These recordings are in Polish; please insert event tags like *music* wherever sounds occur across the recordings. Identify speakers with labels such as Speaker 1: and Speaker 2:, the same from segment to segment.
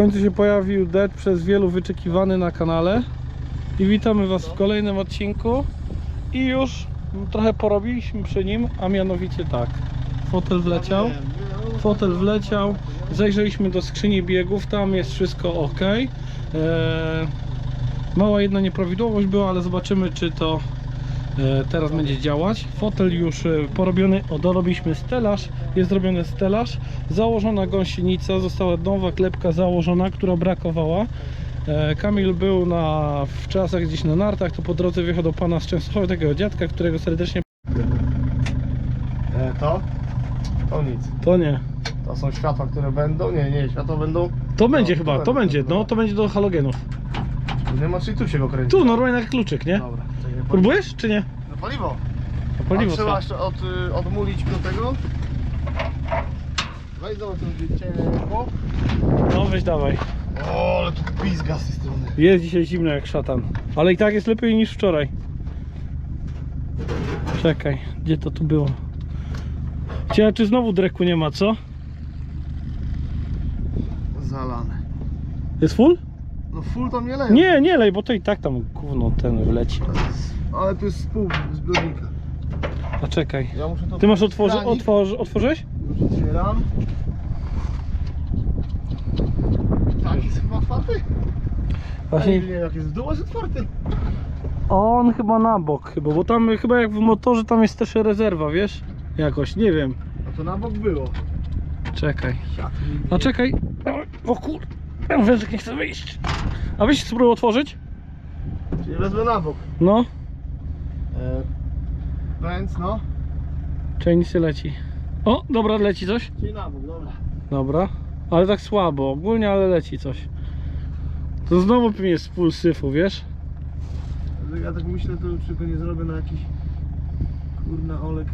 Speaker 1: końcu się pojawił Dead przez wielu wyczekiwany na kanale. I witamy Was w kolejnym odcinku. I już trochę porobiliśmy przy nim, a mianowicie tak. Fotel wleciał. Fotel wleciał. Zajrzeliśmy do skrzyni biegów, tam jest wszystko ok. Eee, mała jedna nieprawidłowość była, ale zobaczymy czy to teraz będzie działać. Fotel już e, porobiony, o, dorobiliśmy stelaż, jest zrobiony stelaż, założona gąsienica, została nowa klepka założona, która brakowała. E, Kamil był na, w czasach gdzieś na nartach, to po drodze wjechał do pana z Częstochowy, takiego dziadka, którego serdecznie...
Speaker 2: E, to? To nic.
Speaker 1: To nie.
Speaker 2: To są światła, które będą? Nie, nie, światła będą.
Speaker 1: To będzie
Speaker 2: to
Speaker 1: chyba, to
Speaker 2: będzie,
Speaker 1: będzie,
Speaker 2: to
Speaker 1: no to będzie do halogenów.
Speaker 2: Nie ma, czyli tu się go kręci.
Speaker 1: Tu normalnie jak kluczyk, nie?
Speaker 2: Dobra.
Speaker 1: Próbujesz czy nie?
Speaker 2: No paliwo.
Speaker 1: A paliwo
Speaker 2: A trzeba jeszcze od, y, odmulić do tego. Weź to będzie ciepło.
Speaker 1: No weź dawaj.
Speaker 2: O, ale tu pizga z tej strony.
Speaker 1: Jest dzisiaj zimno jak szatan. Ale i tak jest lepiej niż wczoraj. Czekaj, gdzie to tu było? Ciekawe czy znowu dreku nie ma, co?
Speaker 2: Zalane.
Speaker 1: Jest full?
Speaker 2: No full tam nie leje.
Speaker 1: Nie, nie lej, bo to i tak tam gówno ten wleci.
Speaker 2: Ale tu jest pół zbiornika.
Speaker 1: A czekaj.
Speaker 2: Ja muszę to
Speaker 1: Ty masz otworzy,
Speaker 2: kranik.
Speaker 1: otworzy, otworzyłeś?
Speaker 2: Już otwieram. Tak, jest chyba otwarty?
Speaker 1: Właśnie.
Speaker 2: Nie, jak jest w dół, jest otwarty.
Speaker 1: On chyba na bok chyba, bo tam chyba jak w motorze tam jest też rezerwa, wiesz? Jakoś, nie wiem.
Speaker 2: A to na bok było.
Speaker 1: Czekaj. A czekaj. O kur... Wężyk nie chce wyjść. A weź spróbuj otworzyć?
Speaker 2: Czyli wezmę na bok.
Speaker 1: No.
Speaker 2: E, więc no.
Speaker 1: Czyli nic nie leci. O, dobra, leci coś.
Speaker 2: Czyli na bok, dobra.
Speaker 1: Dobra. Ale tak słabo, ogólnie, ale leci coś. To znowu pewnie jest full syfu, wiesz?
Speaker 2: Ja tak myślę, to czy go nie zrobię na jakiś kurna olek.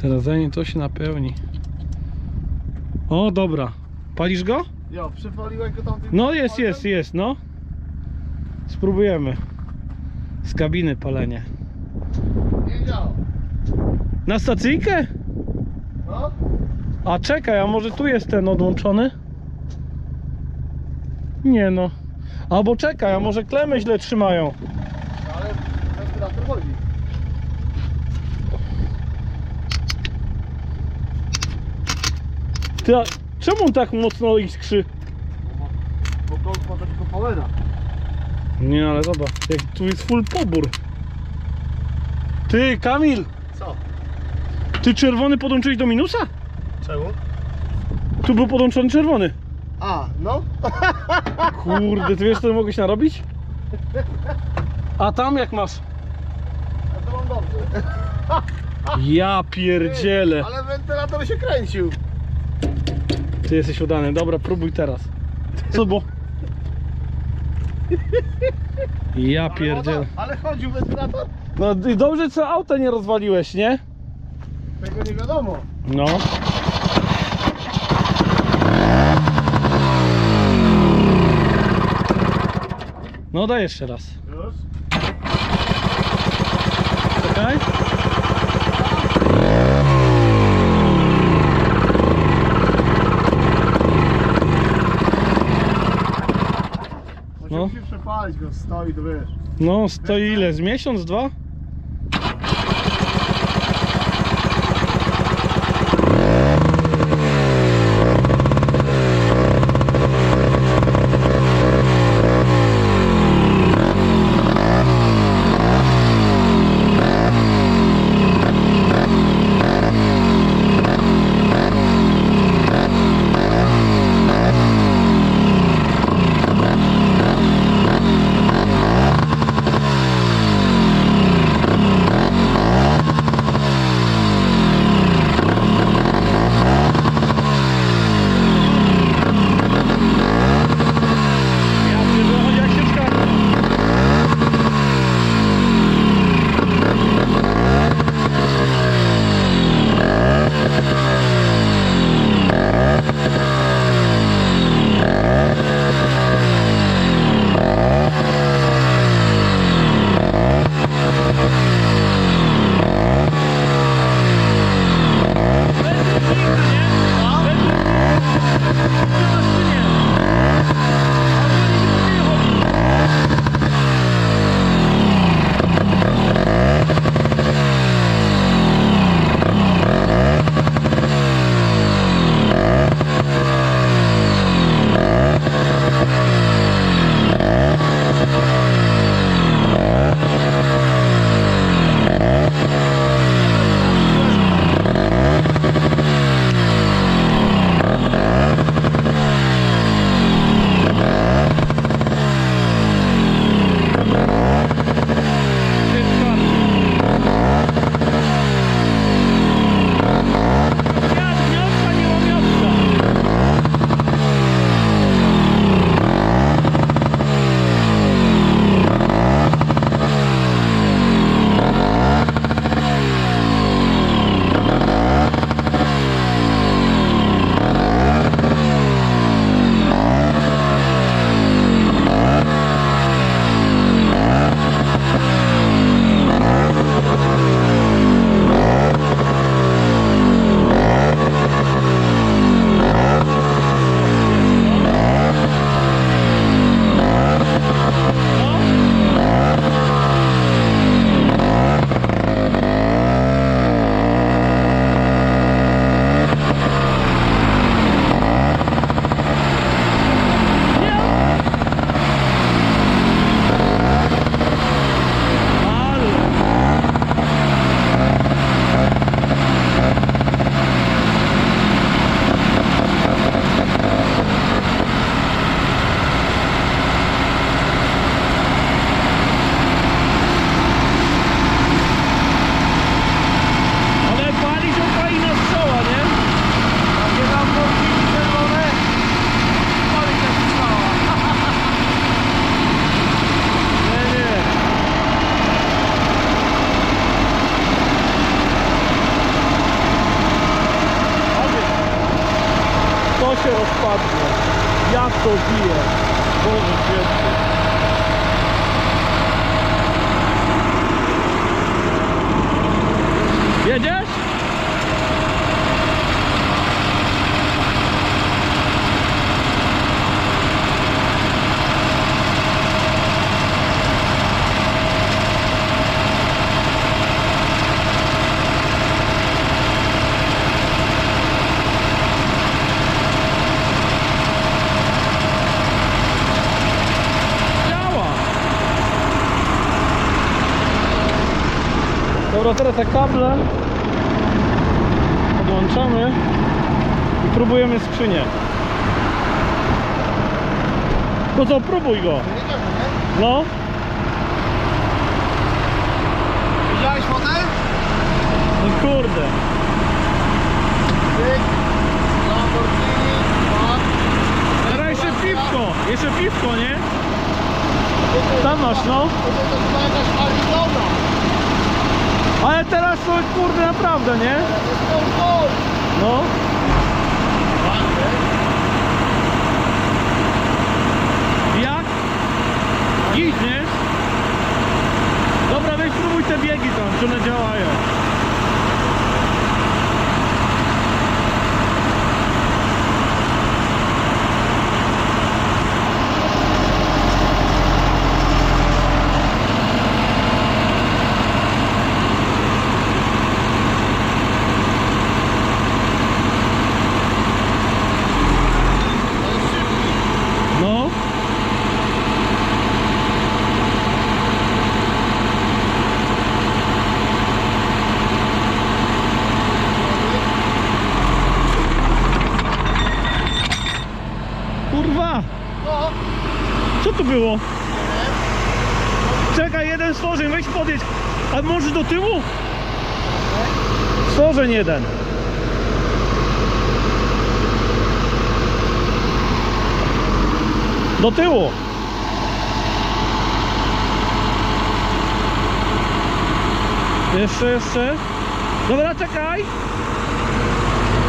Speaker 1: Teraz zanim to się napełni. O, dobra. Palisz go?
Speaker 2: Jo, przepaliłeś go tam tym
Speaker 1: No jest,
Speaker 2: olkiem?
Speaker 1: jest, jest, no. Spróbujemy. Z kabiny palenie.
Speaker 2: Nie działa.
Speaker 1: Na stacyjkę?
Speaker 2: No?
Speaker 1: A czekaj, a może tu jest ten odłączony? Nie no. Albo czekaj, a może klemy źle trzymają.
Speaker 2: Ale respirator chodzi.
Speaker 1: Ty, a czemu on tak mocno iskrzy?
Speaker 2: Bo to ma takiego powera.
Speaker 1: Nie, ale zobacz, jak tu jest full pobór. Ty, Kamil,
Speaker 2: Co?
Speaker 1: ty czerwony podłączyłeś do minusa?
Speaker 2: Czemu?
Speaker 1: Tu był podłączony czerwony.
Speaker 2: A, no? *laughs*
Speaker 1: Kurde, ty wiesz co mogłeś narobić? A tam jak masz?
Speaker 2: A to mam dobrze.
Speaker 1: Ja pierdzielę.
Speaker 2: Ale wentylator się kręcił.
Speaker 1: Ty jesteś udany. Dobra, próbuj teraz. Co bo? Ja pierdzielę.
Speaker 2: Ale chodził wentylator?
Speaker 1: No i dobrze co auta nie rozwaliłeś, nie?
Speaker 2: Tego nie wiadomo.
Speaker 1: No. No daj jeszcze raz.
Speaker 2: Już?
Speaker 1: Czekaj.
Speaker 2: Go stoi, to wiesz.
Speaker 1: No stoi ile? Z miesiąc, dwa? Dobra, teraz te kable podłączamy i próbujemy skrzynię. No to próbuj go. No,
Speaker 2: Widziałeś fotel?
Speaker 1: no kurde. Teraz jeszcze piwko, jeszcze piwko, nie? Tam masz, no.
Speaker 2: To chyba jakaś.
Speaker 1: Ale teraz to kurde naprawdę, nie? No. Jak? Git, nie? Dobra, weź spróbuj te biegi tam, czy one działają.
Speaker 2: To jest szybki.
Speaker 1: No. Kurwa!
Speaker 2: No.
Speaker 1: Co to było? Czekaj, jeden stworzeń, weź podjedź. A może do tyłu? Stworzeń jeden. Do tyłu. Jeszcze, jeszcze. Dobra, czekaj.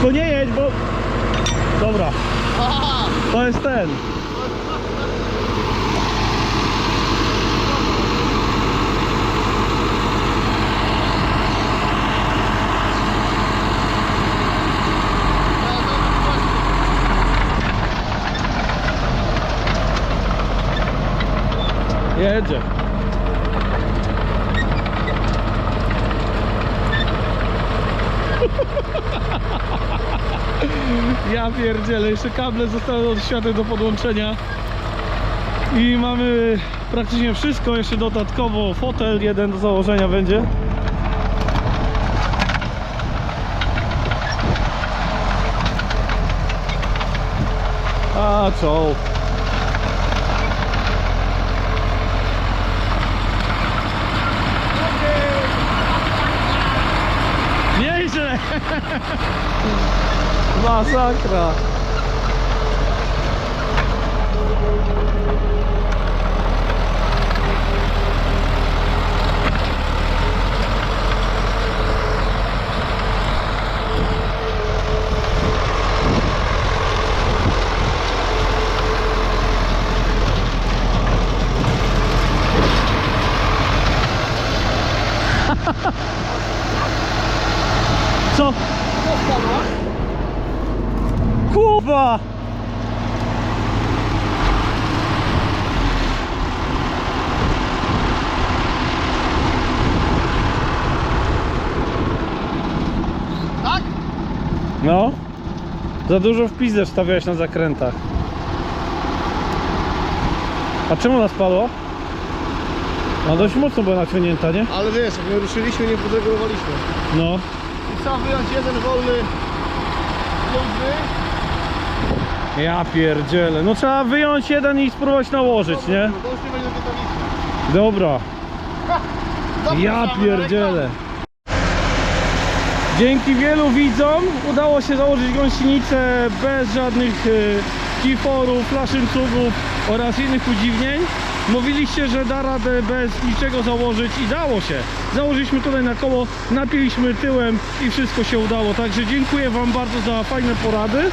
Speaker 1: To nie jedź, bo... Dobra, to jest ten. Jedzie. *laughs* Ja pierdzielę, jeszcze kable zostały od do podłączenia. I mamy praktycznie wszystko, jeszcze dodatkowo fotel jeden do założenia będzie. A czoł Masakra! Za dużo w pizdę wstawiałeś na zakrętach. A czemu nas spadło? No dość mocno była naciągnięta, nie?
Speaker 2: Ale wiesz, jak my ruszyliśmy, nie podregulowaliśmy.
Speaker 1: No.
Speaker 2: I trzeba wyjąć jeden wolny luźny.
Speaker 1: Ja pierdzielę. No trzeba wyjąć jeden i spróbować nałożyć, nie? Dobra. Ja pierdzielę. Dzięki wielu widzom udało się założyć gąsienicę bez żadnych y, kiforów, flaszyncugów oraz innych udziwnień. Mówiliście, że da radę bez niczego założyć i dało się. Założyliśmy tutaj na koło, napiliśmy tyłem i wszystko się udało. Także dziękuję Wam bardzo za fajne porady.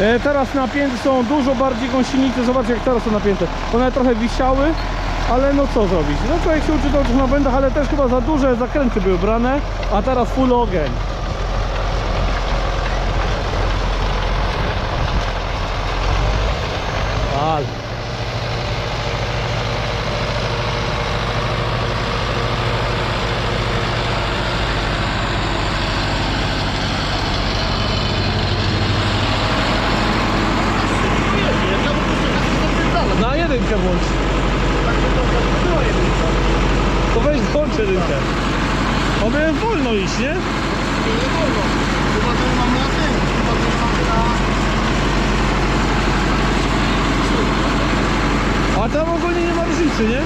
Speaker 1: E, teraz napięte są dużo bardziej gąsienice. Zobaczcie jak teraz są napięte. One trochę wisiały, ale no co zrobić? No człowiek się uczy dobrze na błędach, ale też chyba za duże zakręty były brane, a teraz full ogień. Ale. Na jedynkę włącz. To weź włącz jedynkę. Powinien wolno iść, nie? A ogólnie nie ma różnicy, nie?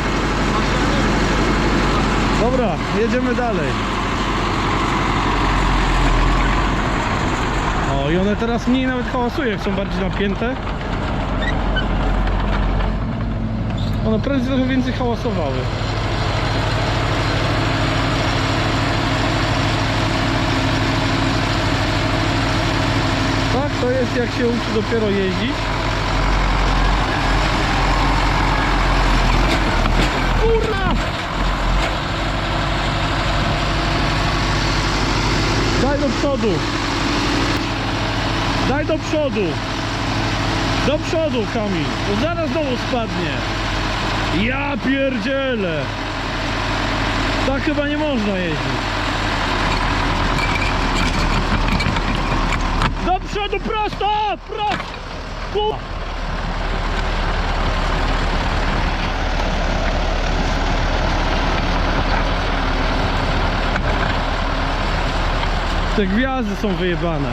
Speaker 1: Dobra, jedziemy dalej. O, i one teraz mniej nawet hałasują, jak są bardziej napięte. One prędzej trochę więcej hałasowały. Tak, to jest jak się uczy dopiero jeździć. Kurna! Daj do przodu! Daj do przodu! Do przodu, Kamil! Bo zaraz znowu spadnie! Ja pierdzielę! Tak chyba nie można jeździć. Do przodu, prosto! Prosto! Ku- Te gwiazdy są wyjebane.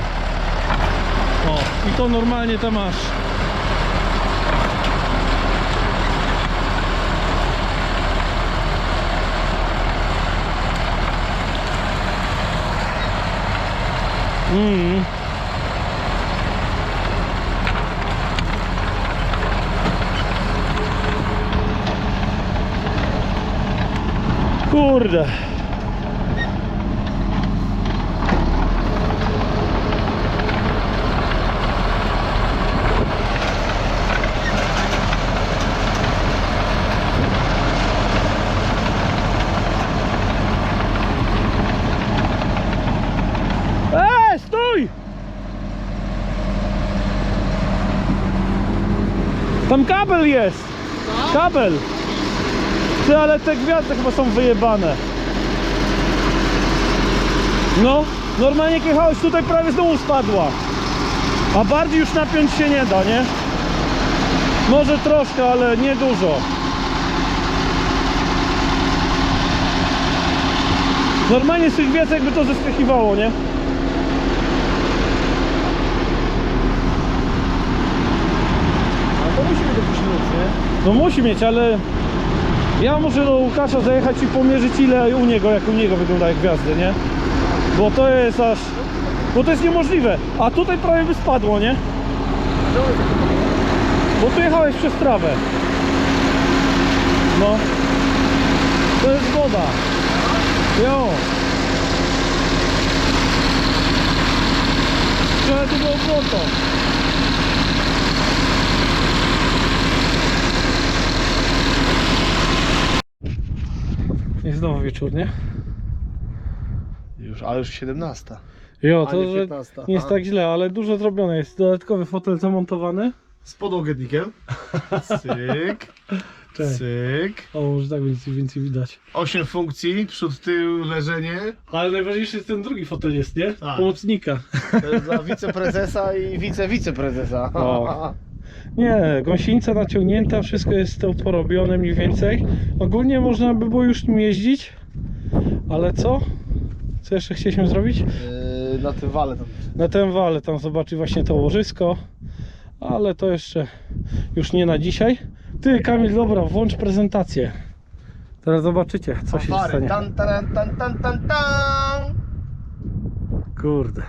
Speaker 1: O, i to normalnie tam masz. Mm. Kurde. Kabel jest! Kabel! Ty, ale te gwiazdy chyba są wyjebane. No, normalnie jak jechałeś tutaj prawie znowu spadła. A bardziej już napiąć się nie da, nie? Może troszkę, ale nie dużo. Normalnie z tych gwiazd jakby to zeskakiwało, nie?
Speaker 2: A to musi być jakiś luz, nie?
Speaker 1: No musi mieć, ale ja muszę do Łukasza zajechać i pomierzyć ile u niego, jak u niego wyglądają gwiazdy, nie? Bo to jest aż... Bo to jest niemożliwe. A tutaj prawie by spadło, nie? Bo tu jechałeś przez trawę. No. To jest woda. Jo. Trochę tu było błoto. Jest znowu wieczór, nie?
Speaker 2: Już, ale już 17.
Speaker 1: Jo,
Speaker 2: A
Speaker 1: to
Speaker 2: nie
Speaker 1: że
Speaker 2: 15,
Speaker 1: nie jest
Speaker 2: aha.
Speaker 1: tak źle, ale dużo zrobione jest. Dodatkowy fotel zamontowany.
Speaker 2: Z podłogietnikiem. *laughs* Cyk,
Speaker 1: Cześć.
Speaker 2: cyk.
Speaker 1: O, może tak więcej, więcej widać.
Speaker 2: 8 funkcji, przód, tył, leżenie.
Speaker 1: Ale najważniejszy jest ten drugi fotel jest, nie?
Speaker 2: Tak.
Speaker 1: Pomocnika.
Speaker 2: To jest dla wiceprezesa i wice-wiceprezesa.
Speaker 1: O. *laughs* Nie, gąsienica naciągnięta, wszystko jest to porobione mniej więcej. Ogólnie można by było już nim jeździć, ale co? Co jeszcze chcieliśmy zrobić?
Speaker 2: Yy, na tym wale tam.
Speaker 1: Na tym wale tam zobaczyć właśnie to łożysko, ale to jeszcze już nie na dzisiaj. Ty Kamil, dobra, włącz prezentację. Teraz zobaczycie, co się stanie.
Speaker 2: Tan, taran, tan, tan, tan, tan.
Speaker 1: Kurde.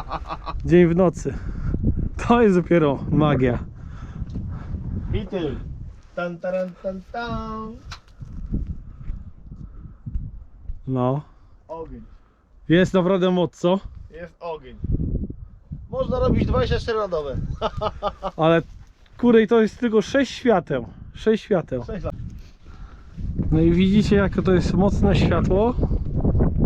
Speaker 1: *laughs* Dzień w nocy. To jest dopiero magia.
Speaker 2: I tył. Tan, taran, tan, tan.
Speaker 1: No.
Speaker 2: Ogień.
Speaker 1: Jest naprawdę moc, co?
Speaker 2: Jest ogień. Można robić 24 na dobę. *laughs*
Speaker 1: Ale kurej to jest tylko 6 świateł. 6 świateł.
Speaker 2: Sześć lat.
Speaker 1: No i widzicie jak to jest mocne światło.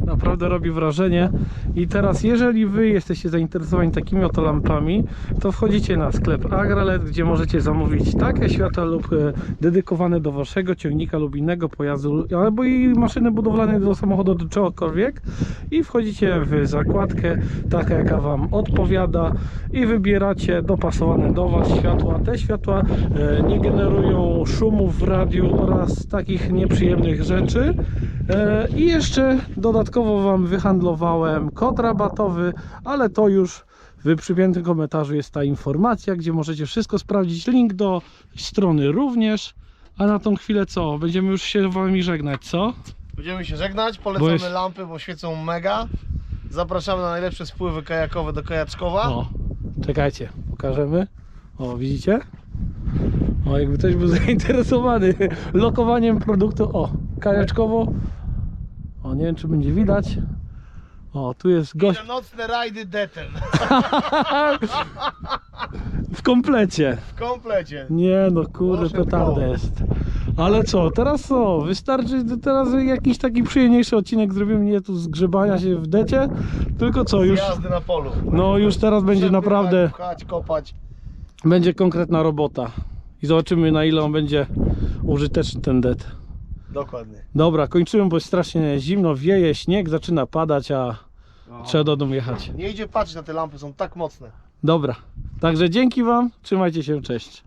Speaker 1: Naprawdę robi wrażenie. I teraz jeżeli wy jesteście zainteresowani takimi oto lampami, to wchodzicie na sklep Agralet, gdzie możecie zamówić takie światła lub e, dedykowane do waszego ciągnika lub innego pojazdu, albo i maszyny budowlanej do samochodu do czegokolwiek i wchodzicie w zakładkę, taka jaka wam odpowiada i wybieracie dopasowane do was światła. Te światła e, nie generują szumów w radiu oraz takich nieprzyjemnych rzeczy. E, I jeszcze dodatkowo Wam wyhandlowałem kod rabatowy, ale to już w przypiętym komentarzu jest ta informacja, gdzie możecie wszystko sprawdzić. Link do strony również. A na tą chwilę co? Będziemy już się Wami żegnać, co?
Speaker 2: Będziemy się żegnać, polecamy
Speaker 1: Bo jest-
Speaker 2: lampy, bo świecą mega. Zapraszamy na najlepsze spływy kajakowe do Kajaczkowa.
Speaker 1: O, czekajcie, pokażemy. O, widzicie? O, jakby ktoś był *laughs* zainteresowany lokowaniem produktu. O, kajaczkowo. O, nie wiem czy będzie widać. O, tu jest gość
Speaker 2: na nocne rajdy deten. *laughs*
Speaker 1: w komplecie.
Speaker 2: W komplecie.
Speaker 1: Nie no, kurde,
Speaker 2: Proszę
Speaker 1: petarda jest. Ale co, teraz co? Wystarczy teraz jakiś taki przyjemniejszy odcinek zrobimy, nie tu zgrzebania się w decie, tylko co, już,
Speaker 2: Jazdy na polu.
Speaker 1: no już teraz będzie naprawdę,
Speaker 2: Pchać, kopać.
Speaker 1: będzie konkretna robota. I zobaczymy na ile on będzie użyteczny ten det.
Speaker 2: Dokładnie.
Speaker 1: Dobra, kończymy, bo jest strasznie zimno, wieje, śnieg zaczyna padać, a trzeba do domu jechać.
Speaker 2: Nie idzie patrzeć na te lampy, są tak mocne.
Speaker 1: Dobra, także dzięki wam, trzymajcie się, cześć.